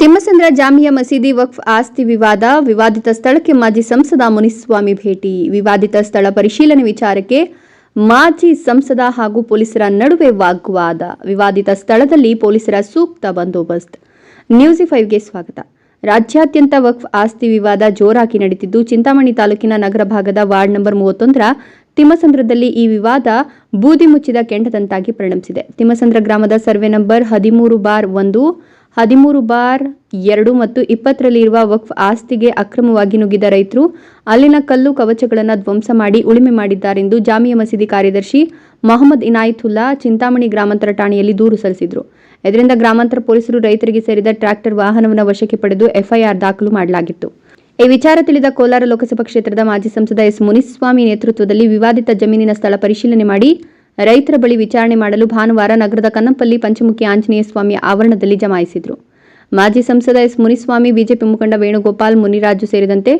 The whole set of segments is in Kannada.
ತಿಮ್ಮಸಂದ್ರ ಜಾಮಿಯಾ ಮಸೀದಿ ವಕ್ಫ್ ಆಸ್ತಿ ವಿವಾದ, ವಿವಾದಿತ ಸ್ಥಳಕ್ಕೆ ಮಾಜಿ ಸಂಸದ ಮುನಿಸ್ವಾಮಿ ಭೇಟಿ, ವಿವಾದಿತ ಸ್ಥಳ ಪರಿಶೀಲನೆ ವಿಚಾರಕ್ಕೆ ಮಾಜಿ ಸಂಸದ ಹಾಗೂ ಪೊಲೀಸರ ನಡುವೆ ವಾಗ್ವಾದ, ವಿವಾದಿತ ಸ್ಥಳದಲ್ಲಿ ಪೊಲೀಸರ ಸೂಕ್ತ ಬಂದೋಬಸ್ತ್. ನ್ಯೂಸಿ ಫೈವ್ಗೆ ಸ್ವಾಗತ. ರಾಜ್ಯಾದ್ಯಂತ ವಕ್ಫ್ ಆಸ್ತಿ ವಿವಾದ ಜೋರಾಗಿ ನಡೀತಿದ್ದು, ಚಿಂತಾಮಣಿ ತಾಲೂಕಿನ ನಗರ ಭಾಗದ ವಾರ್ಡ್ ನಂಬರ್ ಮೂವತ್ತೊಂದರ ತಿಮ್ಮಸಂದ್ರದಲ್ಲಿ ಈ ವಿವಾದ ಬೂದಿ ಮುಚ್ಚಿದ ಕೆಂಡದಂತಾಗಿ ಪರಿಣಮಿಸಿದೆ. ತಿಮ್ಮಸಂದ್ರ ಗ್ರಾಮದ ಸರ್ವೆ ನಂಬರ್ ಹದಿಮೂರು ಬಾರ್ ಒಂದು ಹದಿಮೂರು ಬಾರ್ ಎರಡು ಮತ್ತು ಇಪ್ಪತ್ತರಲ್ಲಿ ಇರುವ ವಕ್ಫ್ ಆಸ್ತಿಗೆ ಅಕ್ರಮವಾಗಿ ನುಗ್ಗಿದ ರೈತರು, ಅಲ್ಲಿನ ಕಲ್ಲು ಕವಚಗಳನ್ನು ಧ್ವಂಸ ಮಾಡಿ ಉಳುಮೆ ಮಾಡಿದ್ದಾರೆಂದು ಜಾಮಿಯ ಮಸೀದಿ ಕಾರ್ಯದರ್ಶಿ ಮೊಹಮ್ಮದ್ ಇನಾಯಿತುಲ್ಲಾ ಚಿಂತಾಮಣಿ ಗ್ರಾಮಾಂತರ ಠಾಣೆಯಲ್ಲಿ ದೂರು ಸಲ್ಲಿಸಿದರು. ಇದರಿಂದ ಗ್ರಾಮಾಂತರ ಪೊಲೀಸರು ರೈತರಿಗೆ ಸೇರಿದ ಟ್ರ್ಯಾಕ್ಟರ್ ವಾಹನವನ್ನು ವಶಕ್ಕೆ ಪಡೆದು ಎಫ್ಐಆರ್ ದಾಖಲು ಮಾಡಲಾಗಿತ್ತು. ಈ ವಿಚಾರ ತಿಳಿದ ಕೋಲಾರ ಲೋಕಸಭಾ ಕ್ಷೇತ್ರದ ಮಾಜಿ ಸಂಸದ ಎಸ್ ಮುನಿಸ್ವಾಮಿ ನೇತೃತ್ವದಲ್ಲಿ ವಿವಾದಿತ ಜಮೀನಿನ ಸ್ಥಳ ಪರಿಶೀಲನೆ ಮಾಡಿ ರೈತರ ಬಳಿ ವಿಚಾರಣೆ ಮಾಡಲು ಭಾನುವಾರ ನಗರದ ಕನ್ನಂಪಲ್ಲಿ ಪಂಚಮುಖಿ ಆಂಜನೇಯ ಸ್ವಾಮಿ ಆವರಣದಲ್ಲಿ ಜಮಾಯಿಸಿದರು. ಮಾಜಿ ಸಂಸದ ಎಸ್. ಮುನಿಸ್ವಾಮಿ, ಬಿಜೆಪಿ ಮುಖಂಡ ವೇಣುಗೋಪಾಲ್, ಮುನಿರಾಜು ಸೇರಿದಂತೆ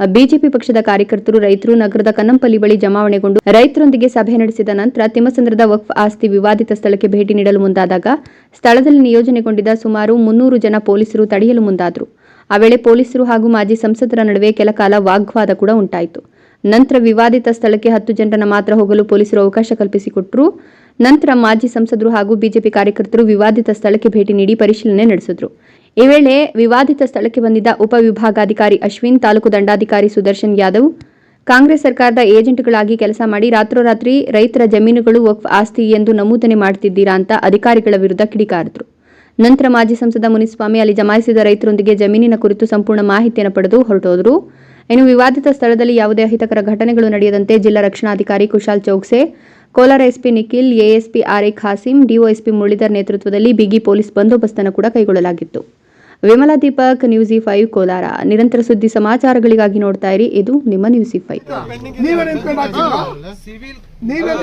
ಬಿಜೆಪಿ ಪಕ್ಷದ ಕಾರ್ಯಕರ್ತರು, ರೈತರು ನಗರದ ಕನ್ನಂಪಲ್ಲಿ ಬಳಿ ಜಮಾವಣೆಗೊಂಡು ರೈತರೊಂದಿಗೆ ಸಭೆ ನಡೆಸಿದ ನಂತರ ತಿಮ್ಮಸಂದ್ರದ ವಕ್ಫ್ ಆಸ್ತಿ ವಿವಾದಿತ ಸ್ಥಳಕ್ಕೆ ಭೇಟಿ ನೀಡಲು ಮುಂದಾದಾಗ ಸ್ಥಳದಲ್ಲಿ ನಿಯೋಜನೆಗೊಂಡಿದ್ದ ಸುಮಾರು ಮುನ್ನೂರು ಜನ ಪೊಲೀಸರು ತಡೆಯಲು ಮುಂದಾದರು. ಆ ವೇಳೆ ಪೊಲೀಸರು ಹಾಗೂ ಮಾಜಿ ಸಂಸದರ ನಡುವೆ ಕೆಲಕಾಲ ವಾಗ್ವಾದ ಕೂಡ ಉಂಟಾಯಿತು. ನಂತರ ವಿವಾದಿತ ಸ್ಥಳಕ್ಕೆ ಹತ್ತು ಜನರನ್ನ ಮಾತ್ರ ಹೋಗಲು ಪೊಲೀಸರು ಅವಕಾಶ ಕಲ್ಪಿಸಿಕೊಟ್ಟರು ನಂತರ ಮಾಜಿ ಸಂಸದರು ಹಾಗೂ ಬಿಜೆಪಿ ಕಾರ್ಯಕರ್ತರು ವಿವಾದಿತ ಸ್ಥಳಕ್ಕೆ ಭೇಟಿ ನೀಡಿ ಪರಿಶೀಲನೆ ನಡೆಸಿದ್ರು. ಈ ವೇಳೆ ವಿವಾದಿತ ಸ್ಥಳಕ್ಕೆ ಬಂದಿದ್ದ ಉಪವಿಭಾಗಾಧಿಕಾರಿ ಅಶ್ವಿನ್, ತಾಲೂಕು ದಂಡಾಧಿಕಾರಿ ಸುದರ್ಶನ್ ಯಾದವ್, ಕಾಂಗ್ರೆಸ್ ಸರ್ಕಾರದ ಏಜೆಂಟ್ಗಳಾಗಿ ಕೆಲಸ ಮಾಡಿ ರಾತ್ರೋರಾತ್ರಿ ರೈತರ ಜಮೀನುಗಳು ವಕ್ಫ್ ಆಸ್ತಿ ಎಂದು ನಮೂದನೆ ಮಾಡುತ್ತಿದ್ದೀರಾ ಅಂತ ಅಧಿಕಾರಿಗಳ ವಿರುದ್ಧ ಕಿಡಿಕಾರಿದ್ರು. ನಂತರ ಮಾಜಿ ಸಂಸದ ಮುನಿಸ್ವಾಮಿ ಅಲ್ಲಿ ಜಮಾಯಿಸಿದ ರೈತರೊಂದಿಗೆ ಜಮೀನಿನ ಕುರಿತು ಸಂಪೂರ್ಣ ಮಾಹಿತಿಯನ್ನು ಪಡೆದು ಹೊರಟೋದ್ರು. ಇನ್ನು ವಿವಾದಿತ ಸ್ಥಳದಲ್ಲಿ ಯಾವುದೇ ಅಹಿತಕರ ಘಟನೆಗಳು ನಡೆಯದಂತೆ ಜಿಲ್ಲಾ ರಕ್ಷಣಾಧಿಕಾರಿ Kushal Chouksey Kolar SP Nikhil ASP Arik Hasim Khasim DYSP Muralidhar ನೇತೃತ್ವದಲ್ಲಿ ಬಿಗಿ ಪೊಲೀಸ್ ಬಂದೋಬಸ್ತನ್ನು ಕೂಡ ಕೈಗೊಳ್ಳಲಾಗಿತ್ತು. Vimala Deepak news E five Kolar. ನಿರಂತರ ಸುದ್ದಿ ಸಮಾಚಾರಗಳಿಗಾಗಿ ನೋಡ್ತಾ ಇರಿ. ಇದು ನಿಮ್ಮ ನ್ಯೂಸ್ ಇ ಫೈವ್. ನೀವೇ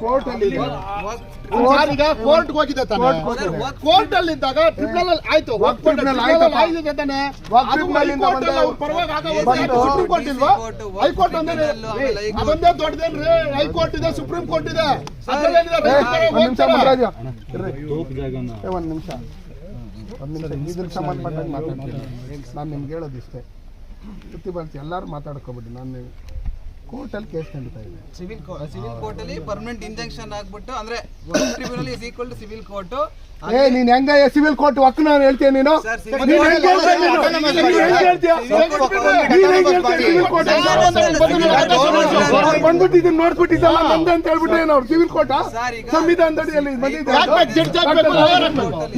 ಕೋರ್ಟ್ ಅಲ್ಲಿ ಕೋರ್ಟ್ ಹೋಗಿದೆ ತಾನೆ. ಕೋರ್ಟ್ ಅಲ್ಲಿ ಇದ್ದಾಗ ಟ್ರಿಬ್ಯುನಲ್ ಅಲ್ಲಿ ಆಯ್ತು. ತಾನೆ ಸುಪ್ರೀಂ ಕೋರ್ಟ್ ಇಲ್ವಾ ಹೈಕೋರ್ಟ್ ಒಂದೇ ಅದೊಂದೇ ದೊಡ್ಡದೇನ್ರಿ? ಹೈಕೋರ್ಟ್ ಇದೆ. ಸುಪ್ರೀಂ ಕೋರ್ಟ್ ಇದೆ. ಒಂದ್ ನಿಮಿಷ ಒಂದ್ ನಿಮಿಷ. ಸಂಬಂಧಪಟ್ಟಂಗೆ ಮಾತಾಡ್ತೀನಿ. ನಾನು ನಿಮ್ಗೆ ಹೇಳೋದು ಇಷ್ಟೇ ಸುತ್ತಿ ಬರ್ತಿ ಎಲ್ಲರೂ ಮಾತಾಡ್ಕೊಬಿಡಿ. ನಾನು ಕೋರ್ಟಲ್ಲಿ ಕೇಸ್ ನಡೀತಾ ಇದೆ ಸಿವಿಲ್ ಸಿವಿಲ್ ಕೋರ್ಟ್ ಅಲ್ಲಿ ಪರ್ಮನೆಂಟ್ ಇಂಜೆಕ್ಷನ್ ಆಗ್ಬಿಟ್ಟು ಅಂದ್ರೆ tribunal is equal to civil court ಏ ನೀನ್ ಹೆಂಗ ಸಿವಿಲ್ ಕೋರ್ಟ್ ಒಕ್ಕ ನಾನು ಹೇಳ್ತೀನಿ ನೀನು ಸರ್, civil ನೀನ್ court ಹೆಂಗ್ ಹೇಳ್ತೀಯ ನೀನು? ನೀನ್ ಹೆಂಗ್ ಹೇಳ್ತೀಯ? ನೀನ್ ಹೆಂಗ್ ಹೇಳ್ತೀಯ civil court ಅಂತ? ಅವ್ರು ಬಂದ್ಬಿಟ್ಟು ಇದನ್ನ ನೋಡ್ಬಿಟ್ಟಿದ್ದಲ್ಲ ನಂದು ಅಂತ ಹೇಳ್ಬಿಟ್ಟು ಏನು ಅವ್ರು ಸಿವಿಲ್ ಕೋರ್ಟ್ ಸಂವಿಧಾನದಲ್ಲಿ ಬಂದಿದೆ.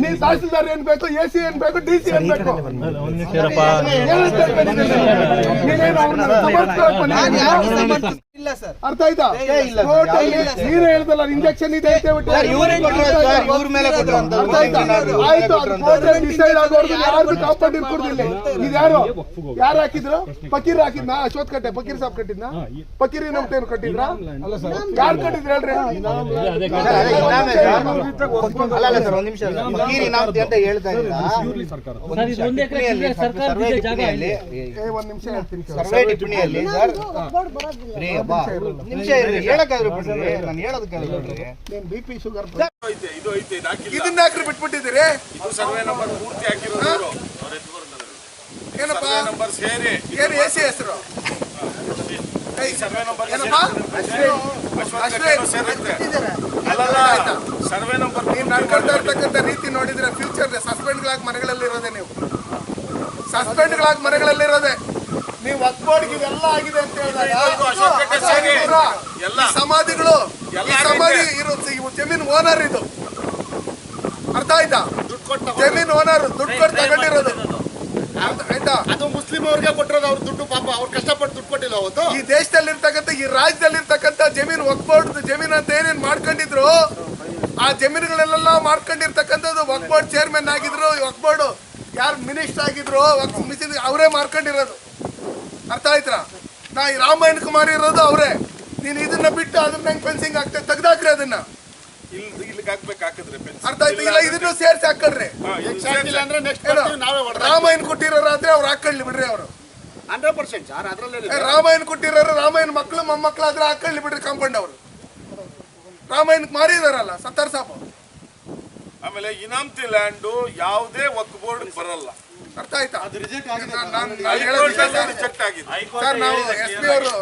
ನೀನ್ ತಹಸೀಲ್ದಾರ್ ಏನ್ ಬೇಕು ಎ ಸಿ ಏನ್ ಬೇಕು ಡಿ ಸಿ ಏನ್ ಬೇಕು? ಅರ್ಥ ಆಯ್ತಾ? ನೀನೇ ಹೇಳ್ದಲ್ಲ ಇಂಜೆಕ್ಷನ್ ಇದೆ. ಆಯ್ತು? ಡಿಸೈಡ್ ಆಗೋರ್ಗು ಯಾರ್ದು ಕಾಂಪೌಂಡ್ ಇರ್ಕೊಡ್ದಿಲ್ಲ. ಇದ್ಯಾರು? ಯಾರು ಹಾಕಿದ್ರು? ಫಕೀರ್ ಹಾಕಿದ್ನಾ? ಅಶ್ವತ್ ಕಟ್ಟೆ ಫಕೀರ್ ಸಾಬ್ ಕಟ್ಟಿದ್ನಾ? ಫಕೀರಿ ನಮ್ಟೇನು ಸರ್ ಯಾರು ಕಟ್ಟಿದ್ರು ಹೇಳ್ರಿ? ಅಲ್ಲ ಅಲ್ಲ ಸರ್ ಒಂದ್ ನಿಮಿಷ ಇನಾಮತಿ ಅಂತ ಹೇಳ್ತಾ ಇಲ್ಲ ಒಂದ್ ನಿಮಿಷ. ಹೇಳ್ತೀನಿ. ಸರ್ವೆ ಟಿಪ್ಪಣಿಯಲ್ಲಿ ಸರ್. ನಿಮಿಷ ಇರ್ರಿ ಹೇಳಕ್ಕಾದ್ರೂ ಬಿಡ್ರಿ ನಾನು ಹೇಳೋದಕ್ಕಾದ್ರೂ ಬಿಡ್ರಿ. ನೀನ್ ಬಿ ಪಿ ಶುಗರ್ ಇದನ್ನ ಯಾಕ್ರಿ ಬಿಟ್ಬಿಟ್ಟಿದ್ದೀರಿ? ಸರ್ವೆ ನಂಬರ್ ಪೂರ್ತಿ ಹಾಕಿರೋದು ಏನಪ್ಪ? ನಂಬರ್ ಸೇರಿ. ಏನು ಎ ಸಿ ಹೆಸರು? ಸರ್ವೆ ನಂಬರ್ ಸರ್ವೆ ನಂಬರ್ ನೀವು ನಡ್ಕೊಳ್ತಾ ಇರ್ತಕ್ಕಂಥ ರೀತಿ ನೋಡಿದ್ರೆ ಫ್ಯೂಚರ್ ಸಸ್ಪೆಂಡ್ಗಳಾಗಿ ಮನೆಗಳಲ್ಲಿ ಇರೋದೆ ನೀವು ಸಸ್ಪೆಂಡ್ಗಳಾಗಿ ಮನೆಗಳಲ್ಲಿ ಇರೋದೆ ನೀವು ಒಕ್ಬೋರ್ಡ್ಗೆ ಇವೆಲ್ಲ ಆಗಿದೆ ಅಂತ ಹೇಳಿದಾಗ. ಸಮಾಧಿಗಳು ಸಮಾಧಿ ಇರೋ ಜಮೀನ್ ಓನರ್ ಇದು ಅರ್ಥ ಆಯ್ತಾ ಜಮೀನ್ ಓನರ್, ದುಡ್ಡು ಕೊಟ್ಟು ತಗೊಂಡಿರೋದು ಆಯ್ತಾ ಅದು ಮುಸ್ಲಿಂ ಅವ್ರಿಗೆ ಕೊಟ್ಟಿರೋದು ಅವ್ರ ದುಡ್ಡು ಪಾಪ, ಅವ್ರು ಕಷ್ಟಪಟ್ಟು ದುಡ್ಡು ಕೊಟ್ಟಿಲ್ಲ ಅವತ್ತು. ಈ ದೇಶದಲ್ಲಿ ದೇಶದಲ್ಲಿರ್ತಕ್ಕಂಥ ಈ ರಾಜ್ಯದಲ್ಲಿ ರಾಜ್ಯದಲ್ಲಿರ್ತಕ್ಕಂಥ ಜಮೀನು ಒಕ್ಬೋರ್ಡ್ ಜಮೀನ್ ಅಂತ ಏನೇನ್ ಮಾಡ್ಕೊಂಡಿದ್ರು, ಆ ಜಮೀನುಗಳೆಲ್ಲ ಮಾಡ್ಕೊಂಡಿರ್ತಕ್ಕಂಥದ್ದು ಒಕ್ಬೋರ್ಡ್ ಚೇರ್ಮನ್ ಆಗಿದ್ರು. ಒಕ್ಬೋರ್ಡ್ ಯಾರು ಮಿನಿಸ್ಟರ್ ಆಗಿದ್ರು ಅವರೇ ಮಾಡ್ಕೊಂಡಿರೋದು. ಅರ್ಥ ಆಯ್ತಾ? ನಾ ಈ ರಾಮಾಯಣ ಕುಮಾರ್ ಇರೋದು ಅವರೇ. ನೀನು ಇದನ್ನ ಬಿಟ್ಟು ಅದನ್ನ ಫೆನ್ಸಿಂಗ್ ಆಗ್ತದೆ ತೆಗ್ದಾಕ್ರಿ ಅದನ್ನ ಇಲ್ಲಿ ಇಲ್ಲಿಗೆ ಹಾಕ್ಬೇಕು ಹಾಕಿದ್ರೆ ಪೆನ್ಸಿಲ್ ಅರ್ಥ ಆಯ್ತು? ಇಲ್ಲ ಇದನ್ನು ಸೇರಿಸಿ ಹಾಕೊಳ್ರಿ ರಾಮಾಯಣ ಕೊಟ್ಟಿರೋರಾದ್ರೆ ಅವ್ರು ಹಾಕೊಳ್ಳಿ ಬಿಡ್ರಿ ಅವರು. ಹಂಡ್ರೆಡ್ ಪರ್ಸೆಂಟ್ ಸರ್ ಅದರಲ್ಲಿ ರಾಮಾಯಣ ಕೊಟ್ಟಿರೋರು ರಾಮಾಯಣ ಮಕ್ಕಳು ಮೊಮ್ಮಕ್ಕಳು ಆದ್ರೆ ಹಾಕೊಳ್ಳಿ ಬಿಡ್ರಿ ಕಾಂಪೌಂಡ್ ಅವರು. ರಾಮಾಯಣಕ್ಕೆ ಮಾರಿದಾರಲ್ಲ ಸತ್ತಾರ್ ಸಾಪ ಆಮೇಲೆ ಇನಾಮ್ತಿ ಲ್ಯಾಂಡು ಯಾವುದೇ ವಕ್ ಬೋರ್ಡ್ ಬರಲ್ಲ. ಅರ್ಥ ಆಯ್ತಾ. ರಿಜೆಕ್ಟ್ ಆಗಿದೆ. ಸರ್ ನಾವು ಎಸ್ ಪಿ ಅವರು